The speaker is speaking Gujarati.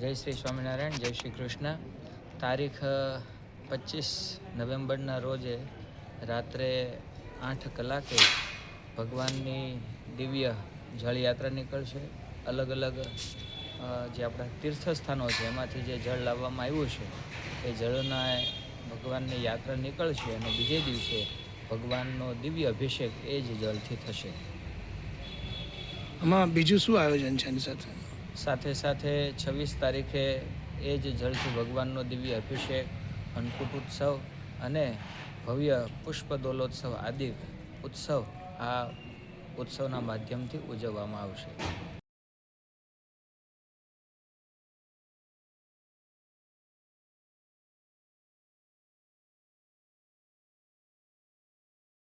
જય શ્રી સ્વામિનારાયણ, જય શ્રી કૃષ્ણ. તારીખ પચીસ નવેમ્બરના રોજે રાત્રે આઠ કલાકે ભગવાનની દિવ્ય જળયાત્રા નીકળશે. અલગ અલગ જે આપણા તીર્થસ્થાનો છે, એમાંથી જે જળ લાવવામાં આવ્યું છે, એ જળના ભગવાનની યાત્રા નીકળશે અને બીજે દિવસે ભગવાનનો દિવ્ય અભિષેક એ જ જળથી થશે. આમાં બીજું શું આયોજન છે એની સાથે? સાથે સાથે છવ્વીસ તારીખે એ જ જળથી ભગવાનનો દિવ્ય અભિષેક, અન્નકૂટ ઉત્સવ અને ભવ્ય પુષ્પ દોલોત્સવ આદિ ઉત્સવ આ ઉત્સવના માધ્યમથી ઉજવવામાં આવશે.